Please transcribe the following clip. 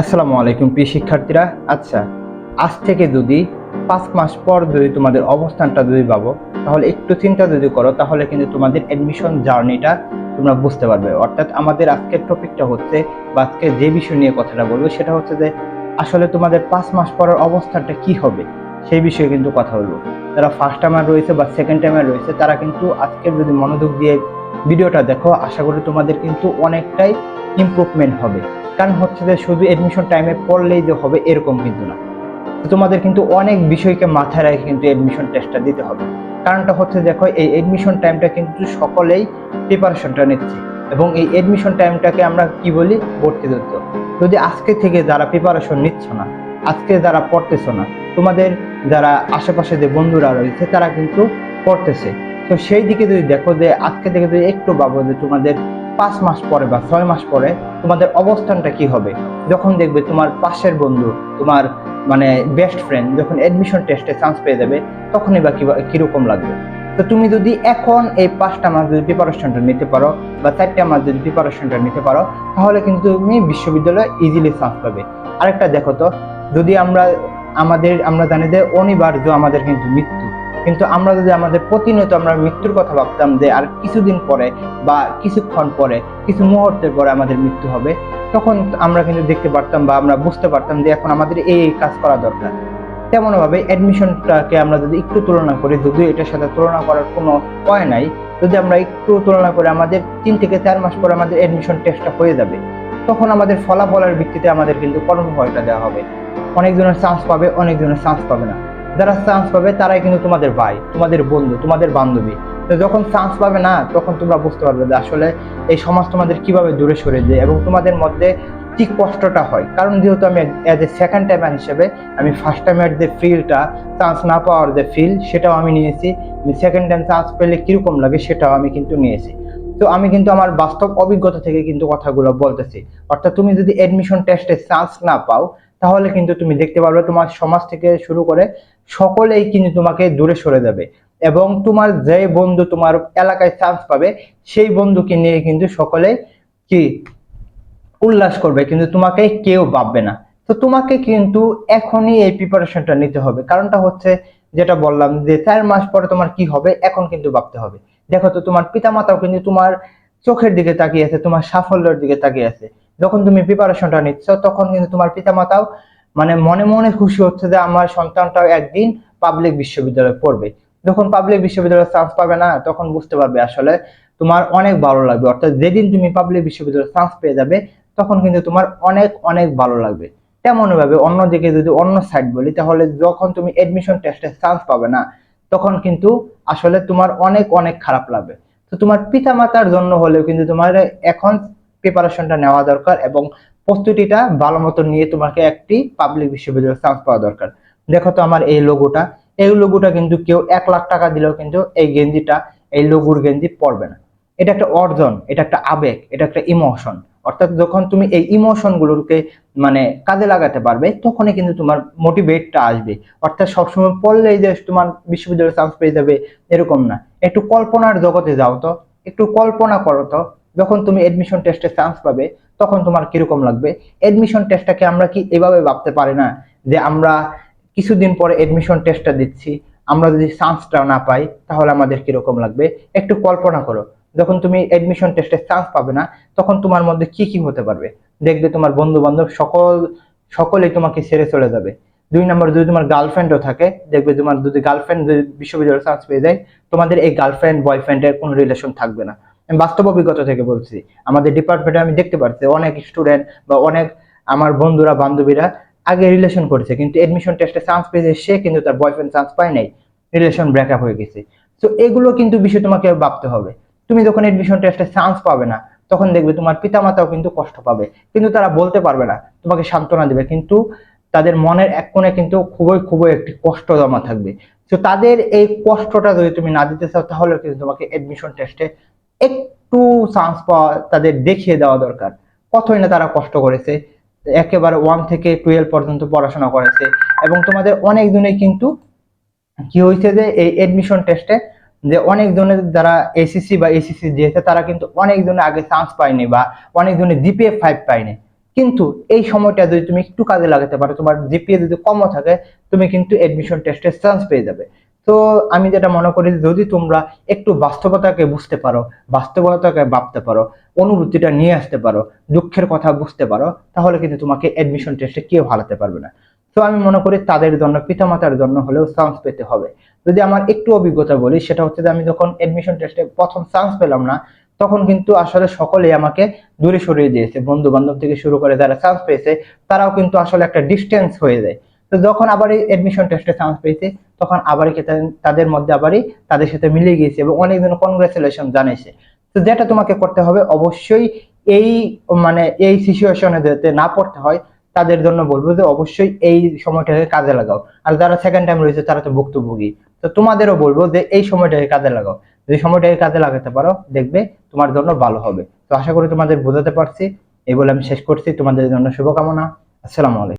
আসসালামু আলাইকুম, প্রিয় শিক্ষার্থীরা। আচ্ছা আজ থেকে যদি পাঁচ মাস পর যদি তোমাদের অবস্থানটা যদি পাবো তাহলে একটু চিন্তা যদি করো, তাহলে কিন্তু তোমাদের অ্যাডমিশন জার্নিটা তোমরা বুঝতে পারবে। অর্থাৎ আমাদের আজকের টপিকটা হচ্ছে, বা আজকে যে বিষয় নিয়ে কথাটা বলব, সেটা হচ্ছে যে, আসলে তোমাদের পাঁচ মাস পরের অবস্থানটা কি হবে? সেই বিষয়ে কিন্তু কথা বলব। যারা ফার্স্ট টাইমার রয়েছে বা সেকেন্ড টাইমার রয়েছে, তারা কিন্তু আজকের যদি মনোযোগ দিয়ে ভিডিওটা দেখো, আশা করি তোমাদের কিন্তু অনেকটাই ইমপ্রুভমেন্ট হবে। কারণ হচ্ছে যে শুধু এডমিশন টাইমে পড়লেই যে হবে, এরকম কিন্তু না। তোমাদের কিন্তু অনেক বিষয়কে মাথায় রেখে কিন্তু এডমিশন টেস্টটা দিতে হবে। কারণটা হচ্ছে দেখো, এই এডমিশন টাইমটা কিন্তু সকলেই প্রিপারেশনটা নিচ্ছে। এবং এই এডমিশন টাইমটাকে আমরা কি বলি? ভর্তি দত্ত যদি আজকে থেকে যারা প্রিপারেশন নিচ্ছ না, আজকে যারা পড়তেছো না, তোমাদের যারা আশেপাশে যে বন্ধুরা রয়েছে, তারা কিন্তু পড়তেছে। তো সেই দিকে যদি দেখো যে আজকে থেকে যদি একটু ভাবো যে তোমাদের পাঁচ মাস পরে বা ছয় মাস পরে তোমাদের অবস্থানটা কি হবে? যখন দেখবে তোমার পাশের বন্ধু, তোমার মানে বেস্ট ফ্রেন্ড যখন এডমিশন টেস্টে চান্স পেয়ে যাবে, তখনই বা কীরকম লাগবে? তো তুমি যদি এখন এই পাঁচটা মাস যদি প্রিপারেশনটা নিতে পারো বা চারটা মাস যদি প্রিপারেশনটা নিতে পারো, তাহলে কিন্তু তুমি বিশ্ববিদ্যালয়ে ইজিলি চান্স পাবে। আরেকটা দেখো তো, যদি আমরা আমাদের আমরা জানি যে অনিবার্য আমাদের কিন্তু মৃত্যু। কিন্তু আমরা যদি আমাদের প্রতিনিয়ত আমরা মৃত্যুর কথা ভাবতাম যে আর কিছুদিন পরে বা কিছুক্ষণ পরে, কিছু মুহূর্তের পরে আমাদের মৃত্যু হবে, তখন আমরা কিন্তু দেখতে পারতাম বা আমরা বুঝতে পারতাম যে এখন আমাদের এই এই কাজ করা দরকার। তেমনভাবে অ্যাডমিশনটাকে আমরা যদি একটু তুলনা করি, যদিও এটার সাথে তুলনা করার কোনো উপায় নাই, যদি আমরা একটু তুলনা করে আমাদের তিন থেকে চার মাস পরে আমাদের অ্যাডমিশন টেস্টটা হয়ে যাবে, তখন আমাদের ফলাফলের ভিত্তিতে আমাদের কিন্তু কর্মফলটা দেওয়া হবে। অনেকজনের চান্স পাবে, অনেকজনের চান্স পাবে না। যারা চান্স পাবে তারাই কিন্তু তোমাদের ভাই, তোমাদের বন্ধু, তোমাদের বান্ধবী। তো যখন চান্স পাবে না, তখন তোমরা বুঝতে পারবে যে আসলে এই সমাজ তোমাদের কীভাবে দূরে সরে যায় এবং তোমাদের মধ্যে কি কষ্টটা হয়। কারণ যেহেতু আমি অ্যাজ এ সেকেন্ড টাইমার হিসেবে, আমি ফার্স্ট টাইমের যে ফিলটা চান্স না পাওয়ার যে ফিল সেটাও আমি নিয়েছি। আমি সেকেন্ড টাইম চান্স পেলে কীরকম লাগে, সেটাও আমি কিন্তু নিয়েছি। তো আমি কিন্তু আমার বাস্তব অভিজ্ঞতা থেকে কিন্তু কথাগুলো বলতেছি। অর্থাৎ তুমি যদি অ্যাডমিশন টেস্টে চান্স না পাও তাহলে কিন্তু তুমি দেখতে পারবে তোমার সমাজ থেকে শুরু করে সকলেই কিন্তু তোমাকে দূরে সরে যাবে। এবং তোমার যে বন্ধু তোমার এলাকায় চান্স পাবে, সেই বন্ধুকে নিয়ে কিন্তু সকলে কি উল্লাস করবে। কিন্তু তোমাকে কেউ ভাববে না। তো তোমাকে কিন্তু এখনই এই প্রিপারেশনটা নিতে হবে। কারণটা হচ্ছে যেটা বললাম যে চার মাস পরে তোমার কি হবে, এখন কিন্তু ভাবতে হবে। দেখো তো তোমার পিতামাতাও কিন্তু তোমার চোখের দিকে তাকিয়ে আছে, তোমার সাফল্যের দিকে তাকিয়ে আছে। যখন তুমি প্রিপারেশনটা নিচ্ছ, তখন কিন্তু তোমার পিতামাতাও মানে মনে মনে খুশি হচ্ছে যে আমার সন্তানটাও একদিন পাবলিক বিশ্ববিদ্যালয়ে পড়বে। যখন পাবলিক বিশ্ববিদ্যালয়ে চান্স পাবে না, তখন বুঝতে পারবে আসলে তোমার অনেক ভালো লাগবে। অর্থাৎ যেদিন তুমি পাবলিক বিশ্ববিদ্যালয়ে চান্স পেয়ে যাবে, তখন কিন্তু তোমার অনেক অনেক ভালো লাগবে। তেমনই ভাবে অন্যদিকে যদি অন্য সাইড বলি, তাহলে যখন তুমি এডমিশন টেস্টে চান্স পাবে না, তখন কিন্তু আসলে তোমার অনেক অনেক খারাপ লাগবে। তো তোমার পিতামাতার জন্য হলেও কিন্তু তোমার এখন প্রিপারেশনটা নেওয়া দরকার এবং প্রস্তুতিটা ভালো মতো নিয়ে তোমাকে একটি পাবলিক বিশ্ববিদ্যালয়ে চান্স পাওয়া দরকার। দেখো তো আমার এই লোগোটা এই লোগোটা কিন্তু কেউ এক লাখ টাকা দিলেও কিন্তু এই গেঞ্জিটা, এই লোগোর গেঞ্জি পরবে না। এটা একটা অর্জন, এটা একটা আবেগ, এটা একটা ইমোশন অর্থাৎ যখন তুমি এই ইমোশন গুলোকে মানে কাজে লাগাতে পারবে, তখনই কিন্তু তোমার মোটিভেটটা আসবে। অর্থাৎ সবসময় পড়লেই যে তোমার বিশ্ববিদ্যালয়ে চান্স পেয়ে যাবে, এরকম না। একটু কল্পনার জগতে যাও তো, একটু কল্পনা করো তো যখন তুমি এডমিশন টেস্টে চান্স পাবে, তখন তোমার কীরকম লাগবে? এডমিশন টেস্টটাকে আমরা কি এভাবে ভাবতে পারি না? যে আমরা কিছুদিন পরে এডমিশন টেস্টটা দিচ্ছি, আমরা যদি চান্সটা না পাই, তাহলে আমাদের কীরকম লাগবে? একটু কল্পনা করো। যখন তুমি এডমিশন টেস্টে চান্স পাবে না, তখন তোমার মধ্যে কি কি হতে পারবে? দেখবে তোমার বন্ধু বান্ধব সকল, সকলেই তোমাকে ছেড়ে চলে যাবে। দুই নম্বর যদি তোমার গার্লফ্রেন্ডও থাকে, দেখবে তোমার যদি গার্লফ্রেন্ড যদি বিশ্ববিদ্যালয়ে চান্স পেয়ে যায়, তোমাদের এই গার্লফ্রেন্ড বয়ফ্রেন্ডের কোনো রিলেশন থাকবে না। আমি বাস্তব অভিজ্ঞতা থেকে বলছি। আমাদের ডিপার্টমেন্টে আমি দেখতে পাচ্ছি অনেক স্টুডেন্ট বা অনেক আমার বন্ধুরা, বান্ধবীরা আগে রিলেশন করেছে, কিন্তু এডমিশন টেস্টে চান্স পেয়েছে সে, কিন্তু তার বয়ফ্রেন্ড চান্স পায় নাই। রিলেশন ব্রেকআপ হয়ে গেছে। তো এগুলো কিন্তু বিষয় তোমাকে ভাবতে হবে। তুমি যখন এডমিশন টেস্টে চান্স পাবে না, তখন দেখবে তোমার পিতামাতাও কিন্তু কষ্ট পাবে। কিন্তু তারা বলতে পারবে না, তোমাকে সান্ত্বনা দেবে, কিন্তু তাদের মনের এক কোণে কিন্তু খুবই খুবই একটি কষ্ট জমা থাকবে। তো তাদের এই কষ্টটা যদি তুমি না দিতে চাও তাহলে কিন্তু তোমাকে এডমিশন টেস্টে একটু চান্স পাওয়া তাদের দেখিয়ে দেওয়া দরকার। কতই না তারা কষ্ট করেছে। একেবারে ওয়ান থেকে টুয়েলভ পর্যন্ত পড়াশোনা করেছে। এবং তোমাদের অনেক জনে কিন্তু কি হয়েছে যে, এই এডমিশন টেস্টে যে অনেক অনেকজনের যারা এসিসি বা এসিসি দিয়েছে, তারা কিন্তু অনেকজনে আগে চান্স পায়নি বা অনেকজনে জিপিএ ফাইভ পায়নি। কিন্তু এই সময়টা যদি তুমি একটু কাজে লাগাতে পারো, তোমার জিপিএ যদি কমও থাকে, তুমি কিন্তু এডমিশন টেস্টে চান্স পেয়ে যাবে। তো আমি যেটা মনে করি যদি তোমরা একটু বাস্তবতাকে বুঝতে পারো, বাস্তবতাকে ভাবতে পারো, অনুভূতিটা নিয়ে আসতে পারো, দুঃখের কথা বুঝতে পারো, তাহলে কিন্তু তোমাকে এডমিশন টেস্টে কেউ হারাতে পারবে না। তো আমি মনে করি তাদের জন্য, পিতামাতার জন্য হলেও চান্স পেতে হবে। যদি আমার একটু অভিজ্ঞতা বলি, সেটা হচ্ছে যে আমি যখন এডমিশন টেস্টে প্রথম চান্স পেলাম না, তখন কিন্তু আসলে সকলেই আমাকে দূরে সরিয়ে দিয়েছে। বন্ধু বান্ধব থেকে শুরু করে যারা চান্স পেয়েছে, তারাও কিন্তু আসলে একটা ডিস্টেন্স হয়ে যায়। তো যখন আবার এই এডমিশন টেস্টে চান্স পেয়েছে, তখন আবার তাদের মধ্যে আবারই তাদের সাথে মিলে গিয়েছে এবং অনেকজন কনগ্রেচুলেশন জানাইছে। তো যেটা তোমাকে করতে হবে, অবশ্যই এই মানে এই সিচুয়েশনে যাতে না পড়তে হয়, তাদের জন্য বলব যে অবশ্যই এই সময়টাকে কাজে লাগাও। আর যারা সেকেন্ড টাইম রয়েছে, তারা তো ভুক্তভোগী। তো তোমাদেরও বলব যে এই সময়টাকে কাজে লাগাও। যদি সময়টাকে কাজে লাগাতে পারো, দেখবে তোমার জন্য ভালো হবে। তো আশা করি তোমাদের বোঝাতে পারছি। এই বলে আমি শেষ করছি। তোমাদের জন্য শুভকামনা। আসসালামু আলাইকুম।